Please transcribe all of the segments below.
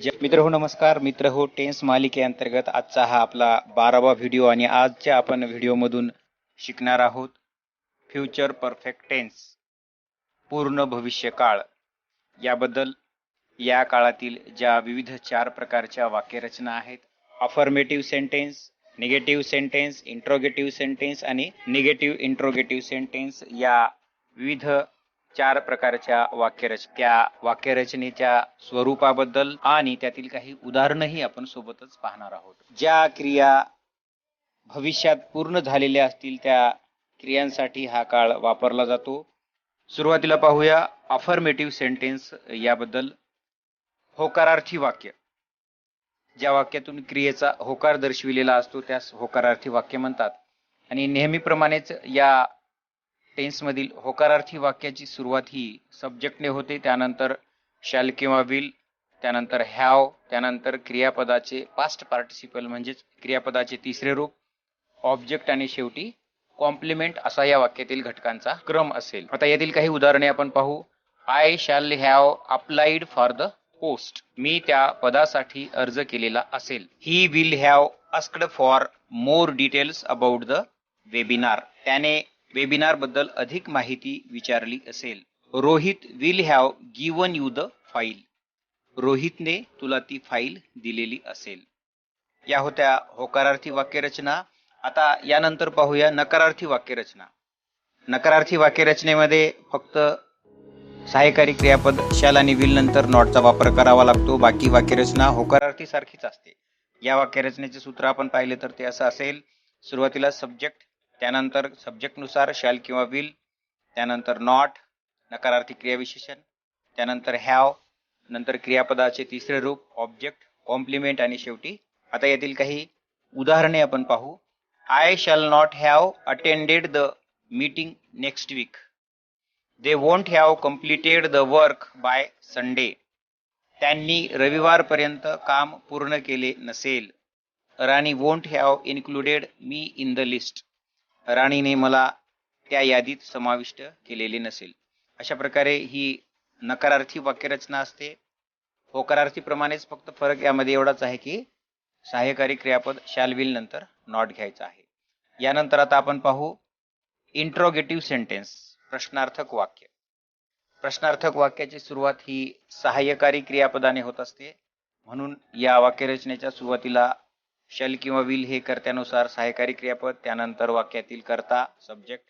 मित्र हो नमस्कार. मित्र हो टेन्स मालिकेअंतर्गत आजचा हा आपला बारावा व्हिडिओ आणि आजच्या आपण व्हिडिओमधून शिकणार आहोत फ्युचर परफेक्ट टेन्स पूर्ण भविष्य काळ. याबद्दल या काळातील ज्या विविध चार प्रकारच्या वाक्यरचना आहेत affirmative sentence negative sentence interrogative sentence आणि निगेटिव्ह इंट्रोगेटिव्ह सेंटेन्स या विविध चार प्रकारच्या वाक्यरच त्या वाक्यरचनेच्या स्वरूपाबद्दल आणि त्यातील काही उदाहरणही आपण सोबतच पाहणार आहोत. ज्या क्रिया भविष्यात पूर्ण झालेल्या असतील त्या क्रियांसाठी हा काळ वापरला जातो. सुरुवातीला पाहूया अफर्मेटिव्ह सेंटेन्स याबद्दल. होकारार्थी वाक्य. ज्या वाक्यातून क्रियेचा होकार दर्शविलेला असतो त्यास होकारार्थी वाक्य म्हणतात. आणि नेहमीप्रमाणेच या टेन्समधील होकारार्थी वाक्याची सुरुवात ही सब्जेक्टने होते. त्यानंतर शॅल किंवा विल त्यानंतर हॅव त्यानंतर क्रियापदाचे पास्ट पार्टिसिपल म्हणजेच क्रियापदाचे तिसरे रूप ऑब्जेक्ट आणि शेवटी कॉम्प्लिमेंट असा या वाक्यातील घटकांचा क्रम असेल. आता यातील काही उदाहरणे आपण पाहू. I shall have applied for the post मी त्या पदासाठी अर्ज केलेला असेल. He will have asked for more details about the webinar त्याने वेबिनारबद्दल अधिक माहिती विचारली असेल. Rohit will have given you the file रोहितने तुला ती फाईल दिलेली असेल. या होत्या होकारार्थी वाक्यरचना. आता यानंतर पाहूया नकारार्थी वाक्यरचना. नकारार्थी वाक्यरचनेमध्ये फक्त सहाय्यकारी क्रियापद शाल आणि विल नंतर नॉटचा वापर करावा लागतो. बाकी वाक्यरचना होकारार्थी सारखीच असते. या वाक्यरचनेचे सूत्र आपण पाहिले तर ते असं असेल. सुरुवातीला सब्जेक्ट त्यानंतर सब्जेक्टनुसार शॅल किंवा विल त्यानंतर नॉट नकारार्थी क्रियाविशेषण त्यानंतर हॅव नंतर क्रियापदाचे तिसरे रूप ऑब्जेक्ट कॉम्प्लिमेंट आणि शेवटी आता यातील काही उदाहरणे आपण पाहू. I shall not have attended the meeting next week they won't have completed the work by Sunday त्यांनी रविवारपर्यंत काम पूर्ण केले नसेल. Rani won't have included me in the list राणीने मला त्या यादीत समाविष्ट केलेले नसेल. अशा प्रकारे ही नकारार्थी वाक्यरचना असते. होकारार्थी प्रमाणेच फक्त फरक यामध्ये एवढाच आहे की सहाय्यकारी क्रियापद शालविल नंतर नॉट घ्यायचं आहे. यानंतर आता आपण पाहू इंट्रोगेटिव्ह सेंटेन्स प्रश्नार्थक वाक्य. प्रश्नार्थक वाक्याची सुरुवात ही सहाय्यकारी क्रियापदाने होत असते. म्हणून या वाक्यरचनेच्या सुरुवातीला शल किंवा विल हे कर्त्यानुसार सहाय्यकारी क्रियापद त्यानंतर वाक्यातील कर्ता सब्जेक्ट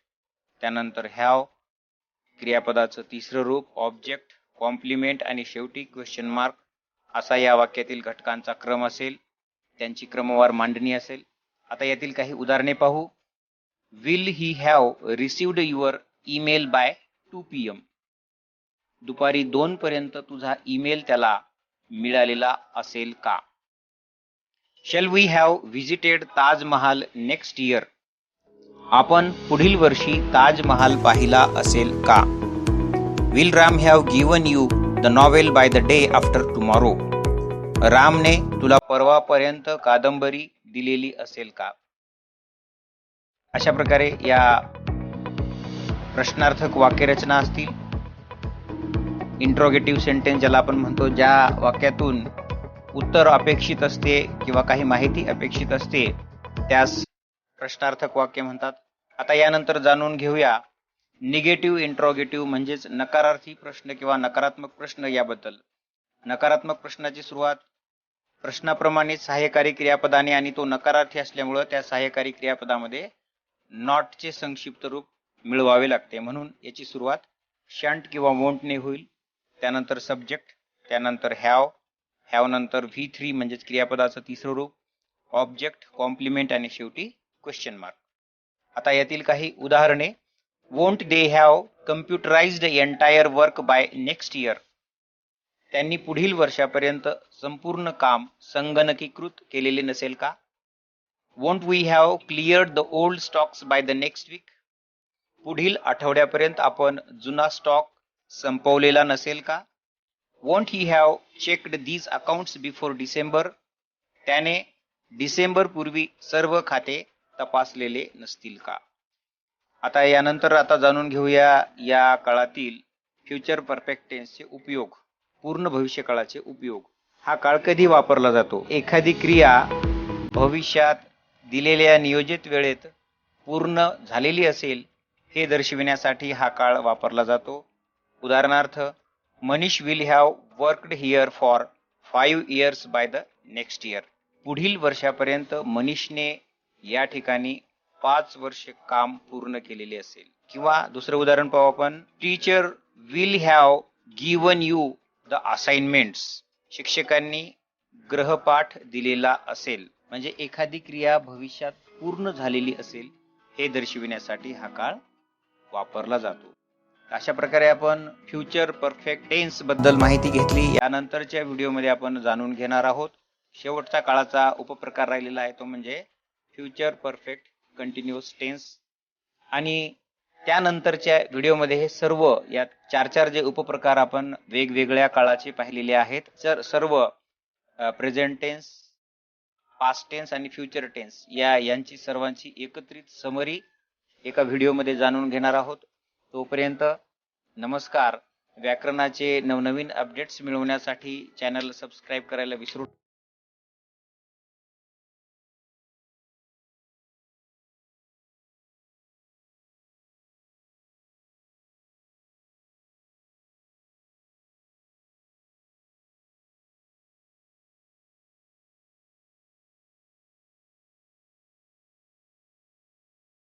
त्यानंतर हॅव क्रियापदाचं तिसरं रूप ऑब्जेक्ट कॉम्प्लिमेंट आणि शेवटी क्वेश्चन मार्क असा या वाक्यातील घटकांचा क्रम असेल. त्यांची क्रमवार मांडणी असेल. आता यातील काही उदाहरणे पाहू. Will he have received your email by two P M दुपारी दोन पर्यंत तुझा ईमेल त्याला मिळालेला असेल का? Shall we have visited Taj Mahal next year आपण पुढील वर्षी ताजमहाल पाहिला असेल का? Will Ram have given you the novel by the day after tomorrow रामने तुला परवापर्यंत कादंबरी दिलेली असेल का? अशा प्रकारे या प्रश्नार्थक वाक्यरचना असतील. इंट्रोगेटिव्ह सेंटेन्स ज्याला आपण म्हणतो ज्या वाक्यातून उत्तर अपेक्षित असते किंवा काही माहिती अपेक्षित असते त्यास प्रश्नार्थक वाक्य म्हणतात. आता यानंतर जाणून घेऊया. निगेटिव्ह इंट्रोगेटिव्ह म्हणजेच नकारार्थी प्रश्न किंवा नकारात्मक प्रश्न याबद्दल. नकारात्मक प्रश्नाची सुरुवात प्रश्नाप्रमाणे सहाय्यकारी क्रियापदाने आणि तो नकारार्थी असल्यामुळं त्या सहाय्यकारी क्रियापदामध्ये नॉटचे संक्षिप्त रूप मिळवावे लागते. म्हणून याची सुरुवात शंट किंवा वोंटने होईल. त्यानंतर सब्जेक्ट त्यानंतर हॅव हॅव नंतर व्ही थ्री म्हणजेच क्रियापदाचं तिसरं रूप ऑब्जेक्ट कॉम्प्लिमेंट आणि शेवटी क्वेश्चन मार्क आता यातील काही उदाहरणे. Won't they have computerised entire work by next year त्यांनी पुढील वर्षापर्यंत संपूर्ण काम संगणकीकृत केलेले नसेल का? Won't we have cleared the old stocks by the next week पुढील आठवड्यापर्यंत आपण जुना स्टॉक संपवलेला नसेल का? Won't he have checked these accounts before December त्याने डिसेंबर पूर्वी सर्व खाते तपासलेले नसतील का? आता यानंतर आता जाणून घेऊया या काळातील फ्युचर परफेक्ट टेन्सचे उपयोग पूर्ण भविष्य काळाचे उपयोग. हा काळ कधी वापरला जातो? एखादी क्रिया भविष्यात दिलेल्या नियोजित वेळेत पूर्ण झालेली असेल हे दर्शविण्यासाठी हा काळ वापरला जातो. उदाहरणार्थ Manish will have worked here for five years by the next year पुढील वर्षापर्यंत मनीषने या ठिकाणी पाच वर्ष काम पूर्ण केलेले असेल. किंवा दुसरं उदाहरण पाहू आपण. Teacher will have given you the assignments शिक्षकांनी ग्रहपाठ दिलेला असेल. म्हणजे एखादी क्रिया भविष्यात पूर्ण झालेली असेल हे दर्शविण्यासाठी हा काळ वापरला जातो. अशा प्रकारे आपण फ्युचर परफेक्ट टेन्सबद्दल माहिती घेतली. यानंतरच्या व्हिडिओमध्ये आपण जाणून घेणार आहोत. शेवटचा काळाचा उपप्रकार राहिलेला आहे तो म्हणजे फ्युचर परफेक्ट कंटिन्युअस टेन्स आणि त्यानंतरच्या व्हिडिओमध्ये हे सर्व यात चार चार जे उपप्रकार आपण वेगवेगळ्या काळाचे पाहिलेले आहेत तर सर्व प्रेझेंट टेन्स पास्ट टेन्स आणि फ्युचर टेन्स या यांची सर्वांची एकत्रित समरी एका व्हिडिओमध्ये जाणून घेणार आहोत. तोपर्यंत नमस्कार. व्याकरणाचे नवनवीन अपडेट्स मिळवण्यासाठी चॅनल सबस्क्राईब करायला विसरू